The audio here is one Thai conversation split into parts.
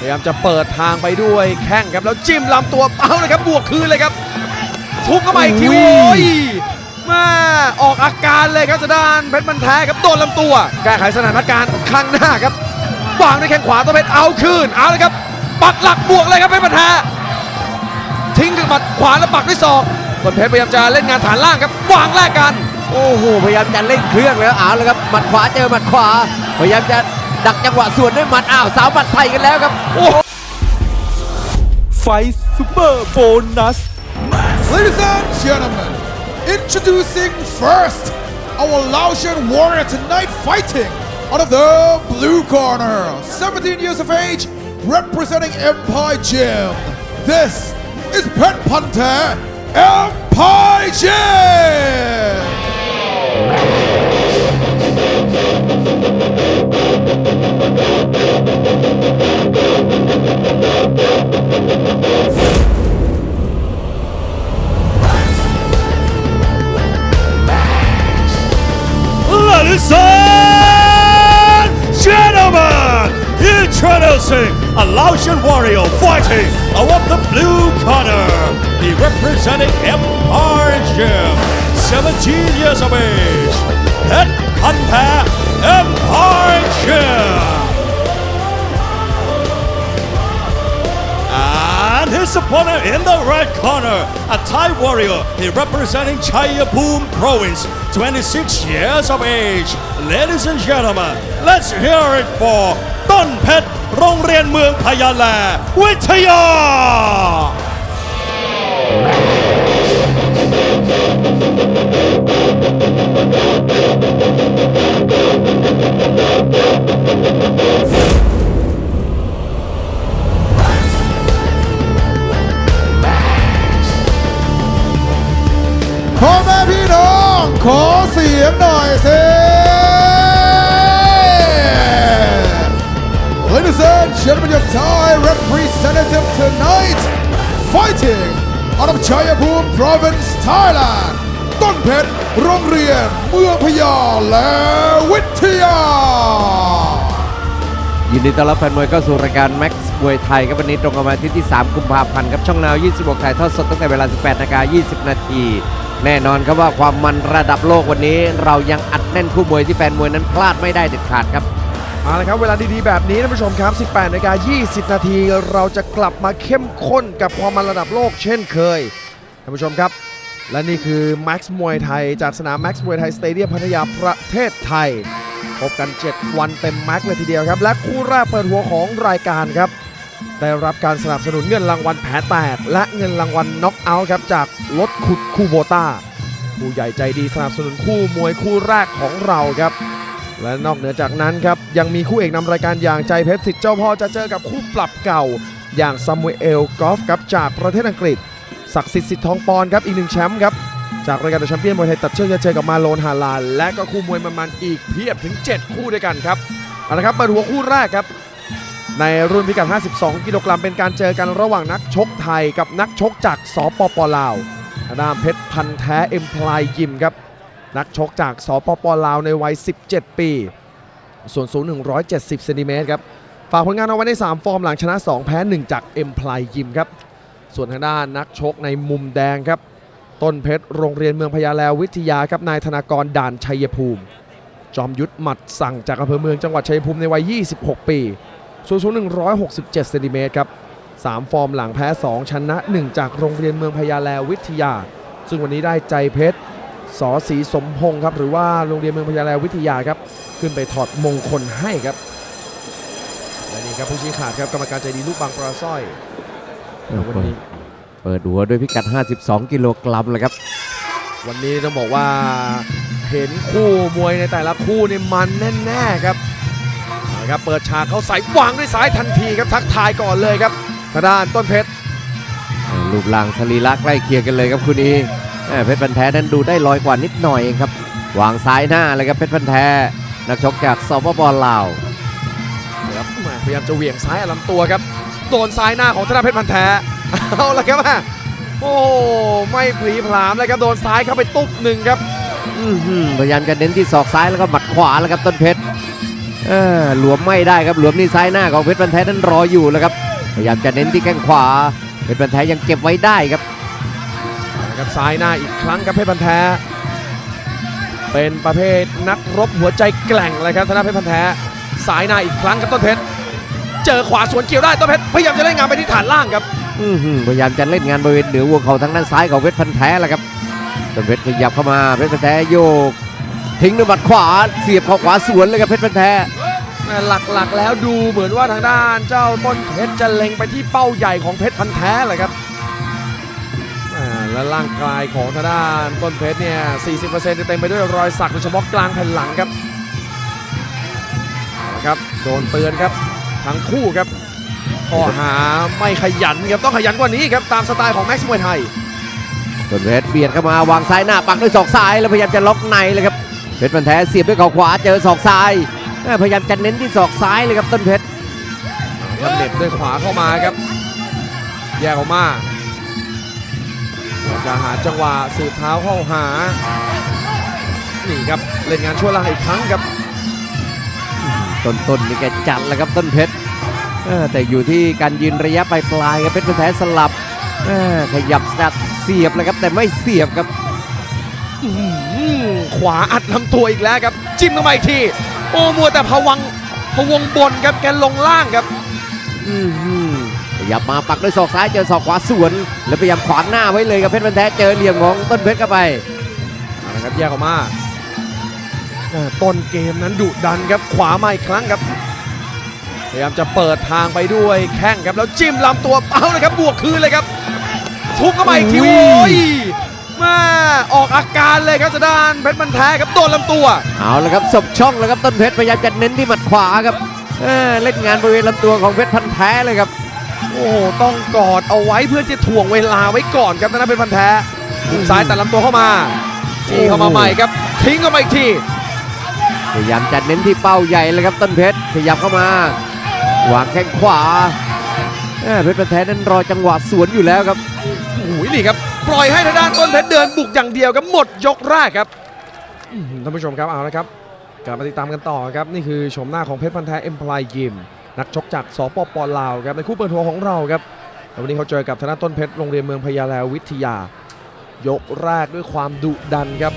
พยายามจะเปิดทางไปด้วยแข้งครับแล้วจิ้มลำตัวเอาเลยครับบวกคืนเลยครับทุบเข้ามาอีกทีอุ้โอ้ยยมาออกอาการเลยครับจะด้านเพชรมันแท้ครับโดนลำตัวแก้ไขสถานการณ์ข้างหน้าครับวางด้วยแข้งขวาตัวเพชรเอาคืนเอาเลยครับ ปักหลักบวกเลยครับเพชรมันแท้ทิ้งกับหมัดขวาแล้วปักด้วยศอกต้นเพชรพยายามจะเล่นงานฐานล่างครับวางแลกกันโอ้โหพยายามจะเล่นเครื่องแล้วเอาเลยครับหมัดขวาเจอหมัดขวา พยายามจะ ดักจังหวะสวนด้วยหมัดอ้าวสาวหมัดใส่กันแล้วครับไฟซูเปอร์โบนัส Ladies and gentlemen, introducing first our Laotian warrior tonight fighting out of the blue corner, 17 years of age, representing Empire Gym. This is Pet Panther Empire Gym. Ladies and gentlemen, introducing a Laotian warrior fighting out the blue corner. He representing Empire Gym, 17 years of age. Pet Hunter Empire Gym. And his opponent in the red corner, a Thai warrior, he representing Chayapum province, 26 years of age. Ladies and gentlemen, let's hear it for ต้นเพชรโรงเรียนเมืองพะยาแลวิทยา พ่อแม่พี่น้อง ขอเสียงหน่อยสิ Ladies and gentlemen, your Thai representative tonight, fighting out of Chayapum Province, Thailand, ต้นเพชรโรงเรียนเมืองพะยาและวิทยา ยินดีต้อนรับแฟนมวยเข้าสู่รายการ Max มวยไทยครับวันนี้ตรงกับวันอาที่ที่ 3 กุมภาพันธ์ครับช่องนาว 26 ถ่ายทอดสดตั้งแต่เวลา 18นาฬิกา20 นาที แน่นอนครับว่าความมันระดับโลกวันนี้ เรายังอัดแน่นคู่มวยที่แฟนมวยนั้นพลาดไม่ได้เด็ดขาดครับเอาละครับเวลาดีๆ แบบนี้ท่านผู้ชมครับ 18นาฬิกา20 นาที เราจะกลับมาเข้มข้นกับความมันระดับโลกเช่นเคยท่านผู้ชมครับ และนี่คือ Max มวยไทย จากสนาม Max มวยไทย สเตเดียมพัทยาประเทศไทย พบกัน 7 วันเต็มแม็กเลยทีเดียวครับ และคู่แรกเปิดหัวของรายการครับ ได้รับการสนับสนุนเงินรางวัลแผลแตก และเงินรางวัลน็อกเอาท์ครับจากรถขุดคูโบต้าผู้ใหญ่ใจดีสนับสนุนคู่มวยคู่แรกของเราครับ และนอกเหนือจากนั้นครับยังมีคู่เอกนำรายการอย่างใจเพชรสิทธิ์เจ้าพ่อจะเจอกับคู่ปรับเก่า อย่างซามูเอลกอล์ฟครับจากประเทศอังกฤษ ศักดิ์สิทธิ์สิทธิ์ทองปอนครับอีกหนึ่งแชมป์ครับจากรายการเดอะแชมเปี้ยนมวยไทยตัดเชือกจะเจอกับมาโลนฮาลาและก็คู่มวยมันๆอีกเพียบถึง 7 คู่ด้วยกันครับเอาละครับมาดูหัวคู่แรกครับ ในรุ่นพิกัด 52 กิโลกรัมเป็นการเจอกันระหว่างนักชกไทยกับนักชกจากสปปลาวทางด้านเพชรพันแท้เอ็มพลายยิมครับนักชกจากสปปลาวในวัย 17 ปี ส่วนสูง 170เซนติเมตรครับฝากผลงานเอาไว้ใน 3 ฟอร์มหลังชนะ 2 แพ้ 1 จากเอ็มพลายยิมครับ ส่วนทางด้านนักชกในมุมแดงครับ ต้นเพชรโรงเรียนเมืองพญาแลวิทยาครับนายธนากรด่านชัยภูมิ จอมยุทธหมัดสั่งจากอำเภอเมืองจังหวัดชัยภูมิในวัย 26 ปีส่วนสูง 167 เซนติเมตรครับ 3 ฟอร์มหลังแพ้ 2 ชนะ 1 จากโรงเรียนเมืองพญาแลวิทยา ซึ่งวันนี้ได้ใจเพชรสอศรีสมพงศ์ครับ หรือว่าโรงเรียนเมืองพญาแลวิทยาครับ ขึ้นไปถอดมงคลให้ครับ และนี่ครับผู้ชี้ขาดครับกรรมการใจดีลูกบางปลาสร้อย วันนี้เปิดหัวด้วยพิกัด 52 กิโลกรัมเลยครับ วันนี้ต้องบอกว่าเห็นคู่มวยในแต่ละคู่นี่มันแน่ๆครับเอาละครับเปิดฉากเขาใส่วางด้วยซ้ายทันทีครับทักทายก่อนเลยครับทางด้านต้นเพชรรูปร่างสรีระใกล้เคียงกันเลยครับคุณอีแม่เพชรพันธุ์แท้นั้นดูได้ลอยกว่านิดหน่อยเองครับวางซ้ายหน้าเลยครับเพชรพันธุ์แท้นักชกจากสปปลาวครับแหม่พยายามจะเหวี่ยงซ้ายลำตัวครับ โดนซ้ายหน้าของธนาเพชรพันธ์แท้เอาละครับแม่โอ้ไม่พลีพรามเลยครับโดนซ้ายเข้าไปตุ๊บหนึ่งครับอื้อหือพยายามจะเน้นที่ศอกซ้ายแล้วก็หมัดขวาแล้วครับต้นเพชรเออหลวมไม่ได้ครับหลวมนี่ซ้ายหน้าของเพชรพันแท้นั้นรออยู่แล้วครับพยายามจะเน้นที่แข้งขวาเพชรพันแท้ยังเก็บไว้ได้ครับนะครับซ้ายหน้าอีกครั้งครับเพชรพันธ์แท้ เป็นประเภทนักรบหัวใจแกร่งเลยครับธนาเพชรพันธ์แท้ซ้ายหน้าอีกครั้งครับต้นเพชร เจอขวาสวนเกี่ยวได้ต้นเพชรพยายามจะเล่นงานไปที่ฐานล่างครับอื้อหือพยายามจะเล่นงานบริเวณเหนือวัวเขาทางด้านซ้ายของเพชรพันแท้แหละครับต้นเพชรขยับเข้ามาเพชรพันแท้โยก ทิ้งด้วยหมัดขวาเสียบเข้าขวาสวนเลยครับเพชรพันแท้หลักๆแล้วดูเหมือนว่าทางด้าน เจ้าต้นเพชรจะเล็งไปที่เป้าใหญ่ของเพชรพันธ์แท้เลยครับอ่าและร่างกายของทางด้านต้นเพชรเนี่ย 40%จะเต็มไปด้วยรอยสักโดยเฉพาะกลางแผ่นหลังครับเอาละครับ โดนเตือนครับ ทั้งคู่ครับข้อหาไม่ขยันครับต้องขยันกว่านี้ครับตามสไตล์ของแม็กซ์มวยไทยต้นเพชรเบียดเข้ามาวางซ้ายหน้าปักด้วยศอกซ้ายแล้วพยายามจะล็อกในเลยครับเพชรพันแท้เสียบด้วยเข่าขวาเจอศอกซ้ายเอ้อพยายามจะเน้นที่ศอกซ้ายเลยครับต้นเพชรครับเหน็บด้วยขวาเข้ามาครับ แยกออกมาจะหาจังหวะสืบเท้าเข้าหา นี่ครับเล่นงานชั่วล่างอีกครั้งครับ ต้นต้นนี่แกจัดแล้วครับต้นเพชรเออแต่อยู่ที่การยืนระยะปลายปลายๆครับเพชรพันแท้สลับเออขยับจัดเสียบเลยครับแต่ไม่เสียบครับอื้อหือขวาอัดลำตัวอีกแล้วครับ จิ้มเข้ามาอีกที โอ้มัวแต่พวังพวงบนครับแกลงล่างครับอือหือขยับมาปักด้วยศอกซ้ายเจอศอกขวาสวน แล้วพยายามขวางหน้าไว้เลยครับเพชรพันแท้เจอเหลี่ยมของต้นเพชรเข้าไปเอาละครับแยกออกมาเอ่อ ต้นเกมนั้นดุดันครับขวามาอีกครั้งครับพยายามจะเปิดทางไปด้วยแข้งครับแล้วจิ้มลำตัวเอาเลยครับบวกคืนเลยครับทุบเข้ามาอีกทีอุ้โอ้ยยมาออกอาการเลยครับจะด้านเพชรมันแท้ครับโดนลำตัว เอาละครับสบช่องแล้วครับต้นเพชรพยายามจะเน้นที่หมัดขวาครับเออเล่นงานบริเวณลำตัวของเพชรพันแท้เลยครับ โอ้โหต้องกอดเอาไว้เพื่อจะถ่วงเวลาไว้ก่อนครับทางด้านเพชรพันแท้หุกซ้ายตัดลำตัวเข้ามาจี้เข้ามาใหม่ครับทิ้งเข้ามาอีกที พยายามจะเน้นที่เป้าใหญ่เลยครับต้นเพชรขยับเข้ามาวางแข้งขวาเอ้อเพชรพันแท้นั้นรอจังหวะสวนอยู่แล้วครับโอ้ยนี่ครับปล่อยให้ทางด้านต้นเพชรเดินบุกอย่างเดียวครับหมดยกแรกครับอื้อหือท่านผู้ชมครับเอาละครับกลับมาติดตามกันต่อครับนี่คือชมหน้าของเพชรพันธ์แท้เอ็มพลายยิมนักชกจากสปปลาวครับในคู่เปิดหัวของเราครับแล้ววันนี้เขาเจอกับทางด้านต้นเพชรโรงเรียนเมืองพญาแลวิทยายกแรกด้วยความดุดันครับ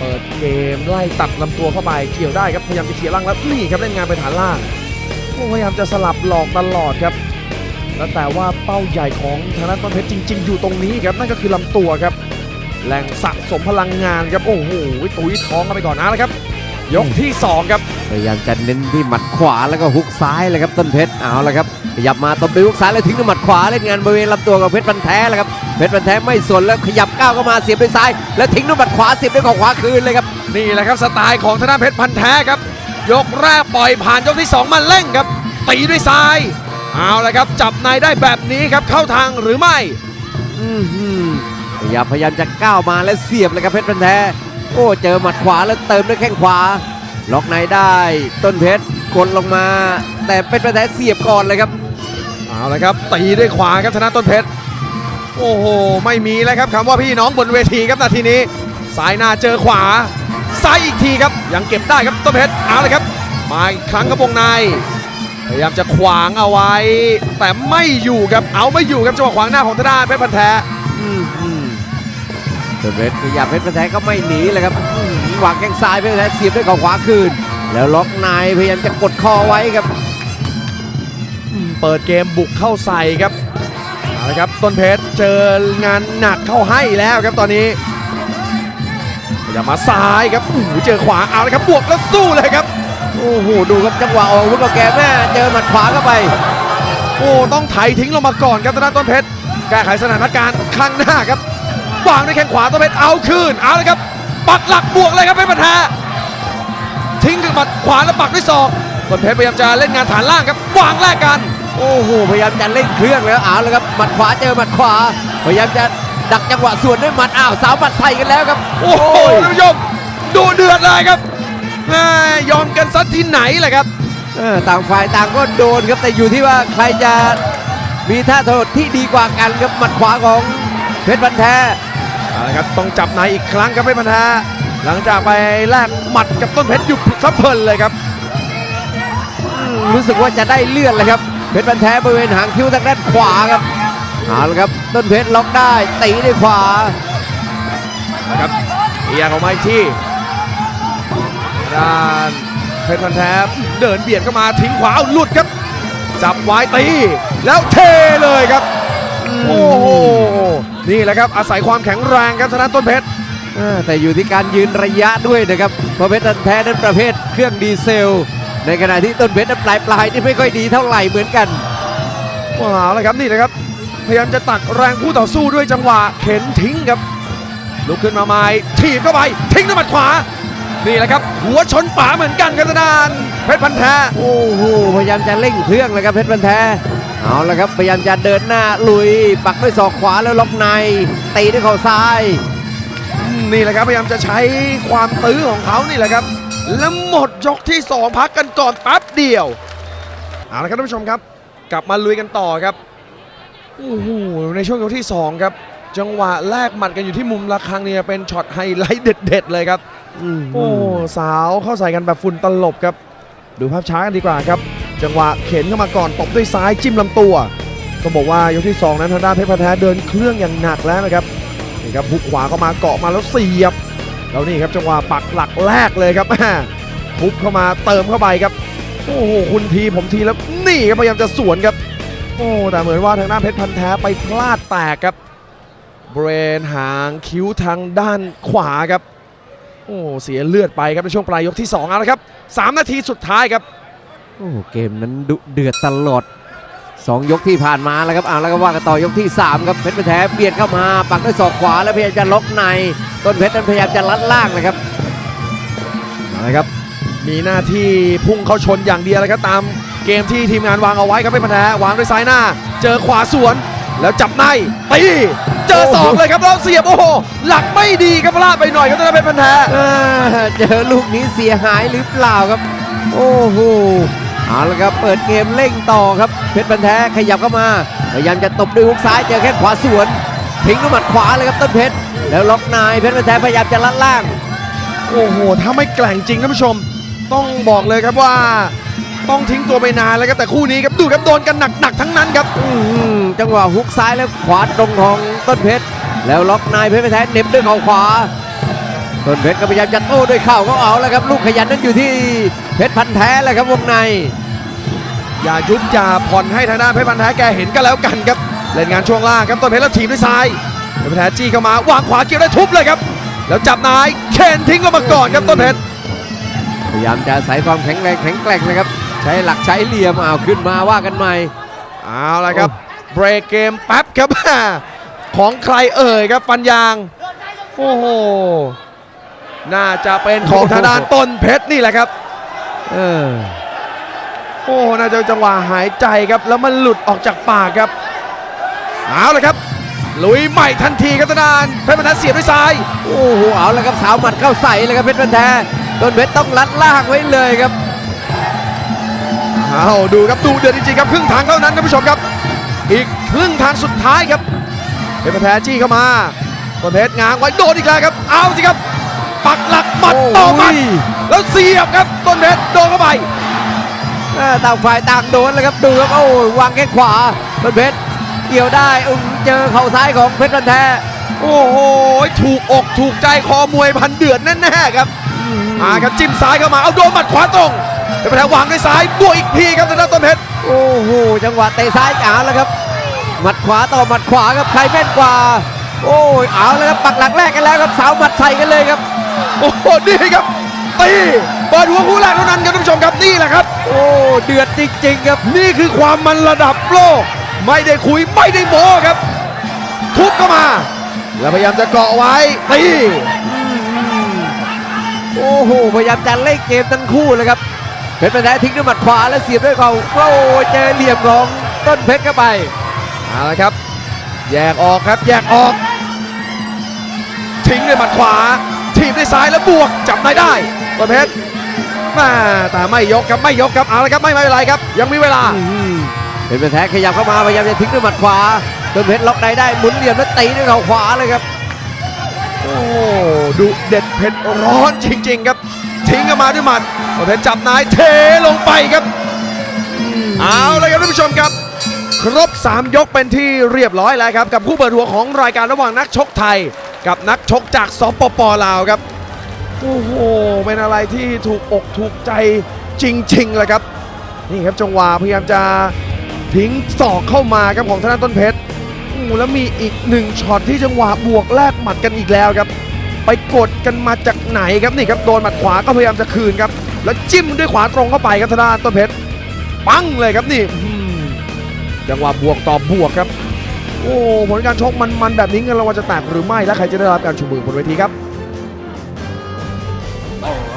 เปิดเกมไล่ตัดลำตัวเข้าไปเกี่ยวได้ครับพยายามจะเขี่ยล่างแล้วนี่ครับเล่นงานไปฐานล่างพยายามจะสลับหลอกตลอดครับแล้วแต่ว่าเป้าใหญ่ของทางด้านต้นเพชรจริง ๆ อยู่ตรงนี้ครับนั่นก็คือลำตัวครับแหล่งสะสมพลังงานครับโอ้โหตุ้ยท้องกันไปก่อนนะครับ ยกที่สองครับพยายามจะเน้นที่หมัดขวาแล้วก็ฮุกซ้ายเลยครับต้นเพชรเอาละครับขยับมาตบด้วยฮุกซ้ายแล้วทิ้งด้วยหมัดขวาเล่นงานบริเวณลำตัวกับเพชรพันแท้เลยครับเพชรพันแท้ไม่สนแล้วขยับก้าวเข้ามาเสียบด้วยซ้าย แล้วทิ้งด้วยหมัดขวาเสียบด้วยเข่าขวาคืนเลยครับนี่แหละครับสไตล์ของทางด้านเพชรพันธ์แท้ครับ ยกแรกปล่อยผ่านยกที่ 2 มาเร่งครับตีด้วยซ้ายเอาละครับจับในได้แบบนี้ครับเข้าทางหรือไม่อื้อหือพยายามพยายามจะก้าวมาแล้วเสียบเลยครับเพชรพันแท้ โอ้เจอหมัดขวาแล้วเติมด้วยแข้งขวา ล็อกในได้ ต้นเพชรกดลงมา แต่เพชรพันแทเสียบก่อนเลยครับเอาละครับตีด้วยขวาครับชนะต้นเพชรโอ้โหไม่มีแล้วครับคำว่าพี่น้องบนเวทีครับนาทีนี้ซ้ายหน้าเจอขวาซ้ายอีกทีครับยังเก็บได้ครับต้นเพชรเอาเลยครับ มาอีกครั้งครับวงในพยายามจะขวางเอาไว้ แต่ไม่อยู่ครับเอาไม่อยู่ครับจังหวะขวางหน้าของทาน้าเพชรพันแท้ อื้อหือต้นเพชรขยับเพชรพันแท้ก็ไม่หนีเลยครับอื้อหือวางแข้งซ้ายเพชรพันแท้เสียบด้วยเข่าขวาคืน แล้วล็อกในพยายามจะกดคอไว้ครับ เปิดเกมบุกเข้าใส่ครับเอาละครับต้นเพชรเจองานหนักเข้าให้แล้วครับตอนนี้อย่ามาซ้ายครับโอ้โหเจอขวาเอาละครับบวกแล้วสู้เลยครับโอ้โหดูครับจังหวะออกอาวุธของแกแม่เจอหมัดขวาเข้าไป โอ้ต้องไถทิ้งลงมาก่อนครับทางด้านต้นเพชรแก้ไขสถานการณ์ข้างหน้าครับ วางด้วยแข้งขวาต้นเพชรเอาคืนเอาเลยครับ ปักหลักบวกเลยครับเพชรพันธะทิ้งกับหมัดขวาแล้วปักด้วยศอกต้นเพชรพยายามจะเล่นงานฐานล่างครับวางแรกกัน โอ้โหพยายามจะเล่นเครื่องแล้วเอาเลยครับหมัดขวาเจอหมัดขวา พยายามจะดักจังหวะสวนด้วยหมัดอ้าวสาวหมัดใส่กันแล้วครับ โอ้โหท่านผู้ชมดูเดือดเลยครับแม่ยอมกันซัดที่ไหนแหละครับเออต่างฝ่ายต่างก็โดนครับแต่อยู่ที่ว่าใครจะมีท่าโทษที่ดีกว่ากันครับหมัดขวาของเพชรบันแท้ เอาละครับต้องจับในอีกครั้งครับเพชรพันธะหลังจากไปแลกหมัดกับต้นเพชรอยู่ซับเพลินเลยครับ รู้สึกว่าจะได้เลื่อนเลยครับเพชรพันแท้บริเวณหางคิ้วทางด้านขวาครับเอาละครับต้นเพชรล็อกได้ตีด้วยขวานะครับเอียงออกมาอีกทีด้านเพชรพันแท้เดินเบียดเข้ามาทิ้งขวาเอาหลุดครับ จับไว้ตีแล้วเทเลยครับ โอ้โห นี่แหละครับอาศัยความแข็งแรงครับชนะต้นเพชร อ่าแต่อยู่ที่การยืนระยะด้วยนะครับเพราะเพชรพันแท้นั้นประเภทเครื่องดีเซล ในขณะที่ต้นเพชรนั้นปลายปลายๆนี่ไม่ค่อยดีเท่าไหร่เหมือนกัน ว้าวแล้วครับนี่เลยครับ พยายามจะตักแรงคู่ต่อสู้ด้วยจังหวะเข็นทิ้งครับลุกขึ้นมาใหม่ถีบเข้าไปทิ้งด้วยหมัดขวา นี่แหละครับ หัวชนฝาเหมือนกันครับทางด้านเพชรพันแท้ โอ้โหพยายามจะเร่งเครื่องเลยครับเพชรพันแท้ เอาละครับพยายามจะเดินหน้าลุย ปักด้วยศอกขวาแล้วล็อกในตีด้วยเข่าซ้าย นี่แหละครับพยายามจะใช้ความตื้อของเขานี่แหละครับ แล้วหมดยกที่ 2 พักกันก่อนแป๊บเดียวเอาละครับท่านผู้ชมครับ กลับมาลุยกันต่อครับโอ้โหในช่วงยกที่ 2 ครับ จังหวะแลกหมัดกันอยู่ที่มุมระฆังเนี่ยเป็นช็อตไฮไลท์เด็ด ๆ เลยครับโอ้สาวเข้าใส่กันแบบฝุ่นตลบครับ ดูภาพช้ากันดีกว่าครับ จังหวะเข็นเข้ามาก่อนตบด้วยซ้ายจิ้มลำตัวก็บอกว่ายกที่ 2 นั้นทางด้านเพชรพันแท้เดินเครื่องอย่างหนักแล้วนะครับนี่ครับหุกขวาเข้ามาเกาะมาแล้วเสียบแล้วนี่ครับจังหวะปักหลักแรกเลยครับทุบเข้ามาเติมเข้าไปครับโอ้โหคุณทีผมทีแล้วนี่ครับพยายามจะสวนครับ โอ้แต่เหมือนว่าทางด้านเพชรพันแท้ไปพลาดแตกครับบริเวณหางคิ้วทางด้านขวาครับ โอ้เสียเลือดไปครับในช่วงปลายยกที่2เอาละครับ 3 นาทีสุดท้ายครับ โอ้เกมนั้นดุเดือดตลอด 2 ยกที่ผ่านมาแล้วครับอ่าแล้วก็ว่ากันต่อยกที่ 3 ครับเพชรพันแท้เบียดเข้ามาปักด้วยศอกขวาแล้วพยายามจะล็อกใน ต้นเพชรนั้นพยายามจะลัดล่างเลยครับเอาละครับมีหน้าที่พุ่งเข้าชนอย่างเดียวเลยครับตามเกมที่ทีมงานวางเอาไว้ครับเพชรพันแท้วางด้วยซ้ายหน้า เจอขวาสวนแล้วจับในตีเจอสองเลยครับแล้วเสียบโอ้โหหลักไม่ดีครับพลาดไปหน่อยครับทางด้านเพชรพันแท้อ่าเจอลูกนี้เสียหายหรือเปล่าครับ โอ้โห เอาละครับเปิดเกมเร่งต่อครับเพชรบันแท้ขยับเข้ามาพยายามจะตบด้วยฮุกซ้ายเจอแค่ขวาสวนทิ้งด้วยหมัดขวาเลยครับต้นเพชรแล้วล็อกนายเพชรบันแท้พยายามจะลัดล่าง โอ้โหถ้าไม่แกล่งจริงท่านผู้ชม ต้องบอกเลยครับว่า ต้องทิ้งตัวไปนานแล้วครับแต่คู่นี้ครับดูครับโดนกันหนักๆทั้งนั้นครับอื้อหือจังหวะฮุกซ้ายแล้วขวาตรงของต้นเพชรแล้วล็อกนายเพชรบันแท้เหน็บด้วยเข่าขวาต้นเพชรก็พยายามจะโต้ด้วยเข่าก็เอาแล้วครับลูกขยันนั้นอยู่ที่เพชรพันแท้แล้วครับวงใน อย่ายุบอย่าผ่อนให้ทางด้านเพชรพันธุ์แท้แกเห็นกันแล้วกันครับ เล่นงานช่วงล่างครับต้นเพชรแล้วถีบด้วยซ้ายเพชรพันธุ์แท้จี้เข้ามาวางขวาเกี่ยวได้ทุบเลยครับ แล้วจับนายเข็นทิ้งลงมาก่อนครับต้นเพชรพยายามจะอาศัยความแข็งแรงแข็งแกร่งนะครับ ใช้หลักใช้เหลี่ยมเอาขึ้นมาว่ากันใหม่เอาละครับเบรกเกมแป๊บครับของใครเอ่ยครับฟันยางโอ้โหน่าจะเป็นของทางด้านต้นเพชรนี่แหละครับ เออ โอ้โหน่าจะจังหวะหายใจครับแล้วมันหลุดออกจากปากครับเอาเลยครับลุยใหม่ทันทีครับทางด้านเพชรพันธุ์เสียบด้วยซ้ายโอ้โหเอาแล้วครับสาวหมัดเข้าใส่เลยครับเพชรพันแท้ต้นเพชรต้องลัดล่างไว้เลยครับเอาดูครับดูเดือดจริงๆครับครึ่งทางเท่านั้นท่านผู้ชมครับ อีกครึ่งทางสุดท้ายครับเพชรพันธุ์แท้จี้เข้ามาต้นเพชรงางไว้โดนอีกแล้วครับ เอาสิครับ ปักหลักหมัดต่อหมัดโอ้ยแล้วเสียบครับต้นเพชรโดนเข้าไป อ่าต่างฝ่ายต่างโดนแล้วครับดูครับโอ้ยวางแข้งขวาต้นเพชรเกี่ยวได้อึ้งเจอเข่าซ้ายของเพชรพันแท้โอ้โหถูกอกถูกใจคอมวยพันเดือดแน่ๆครับมาครับจิ้มซ้ายเข้ามาเอาโดนหมัดขวาตรงเพชรพันธุ์แท้วางด้วยซ้ายบวกอีกทีครับทางด้านต้นเพชรโอ้โหจังหวะเตะซ้ายเอาแล้วครับหมัดขวาต่อหมัดขวาครับใครแม่นกว่าโอ้ยเอาแล้วครับปักหลักแรกกันแล้วครับสาวหมัดใส่กันเลยครับ โอ้โหนี่ครับตีเปิดหัวคู่แรกเท่านั้นครับท่านผู้ชมครับนี่แหละครับ โอ้ เดือดจริงๆครับ นี่คือความมันระดับโลก ไม่ได้คุยไม่ได้โม้ครับ ทุบเข้ามา แล้วพยายามจะเกาะไว้ตีโอ้โหพยายามจะเล่นเกมทั้งคู่เลยครับเพชรแท้ทิ้งด้วยหมัดขวาแล้วเสียบด้วยเขาโอ้เจอเหลี่ยมของต้นเพชรเข้าไปเอาละครับ แยกออกครับแยกออกทิ้งด้วยหมัดขวาทีบด้วยซ้ายแล้วบวกจับได้ได้ต้นเพชร มาแต่ไม่ยกครับไม่ยกครับเอาละครับไม่ไม่เป็นไรครับ ยังมีเวลาเพชรแท้ขยับเข้ามาพยายามจะทิ้งด้วยหมัดขวาต้นเพชรล็อกในได้หมุนเหลี่ยมแล้วตีด้วยเข่าขวาเลยครับโอ้ดุเด็ดเผ็ดร้อนจริง ๆ ครับ ทิ้งกันมาด้วยหมัดต้นเพชรจับนายเทลงไปครับเอาเลยครับท่านผู้ชมครับครบ 3 ยกเป็นที่เรียบร้อยแล้วครับ กับคู่เปิดหัวของรายการระหว่างนักชกไทย กับนักชกจากสปปลาวครับ โอ้โห เป็นอะไรที่ถูกอกถูกใจจริงๆเลยครับ นี่ครับจังหวะพยายามจะทิ้งศอกเข้ามาครับของธนาต้นเพชรโอ้แล้วมีอีกหนึ่งช็อตที่จังหวะบวกแลกหมัดกันอีกแล้วครับ ไปกดกันมาจากไหนครับนี่ครับโดนหมัดขวาก็พยายามจะคืนครับ แล้วจิ้มด้วยขวาตรงเข้าไปครับธนาต้นเพชรปังเลยครับนี่จังหวะบวกต่อบวกครับ โอ้ผลการชกมันๆแบบนี้เงินรางวัลจะแตกหรือไม่และใครจะได้รับการชูมือบนเวทีครับ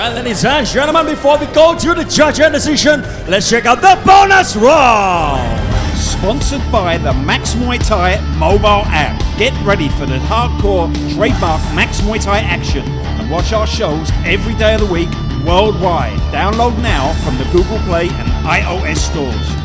Alright, ladies and gentlemen, before we go to the judge and decision, let's check out the bonus round. Sponsored by the Max Muay Thai mobile app. Get ready for the hardcore trademark Max Muay Thai action and watch our shows every day of the week worldwide. Download now from the Google Play and iOS stores.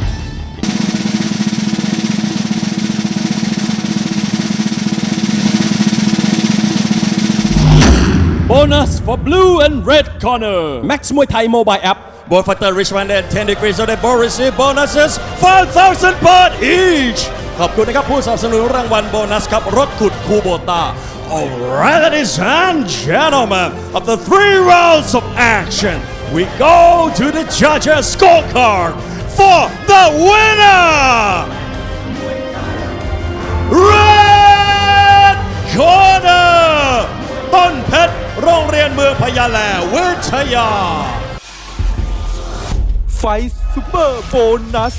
Bonus for blue and red corner. Max Muay Thai mobile app. Both fighter Richmond and 10 degrees of the both receive bonuses 5,000 baht each ขอบคุณนะครับผู้สนับสนุนรางวัลโบนัสครับ รถขุดคูโบตา Alright, ladies and gentlemen, of the three rounds of action, we go to the judges' scorecard for the winner! Red Corner ต้นเพชร โรงเรียนเมืองพญาแลวิทยา ไฟซูเปอร์โบนัส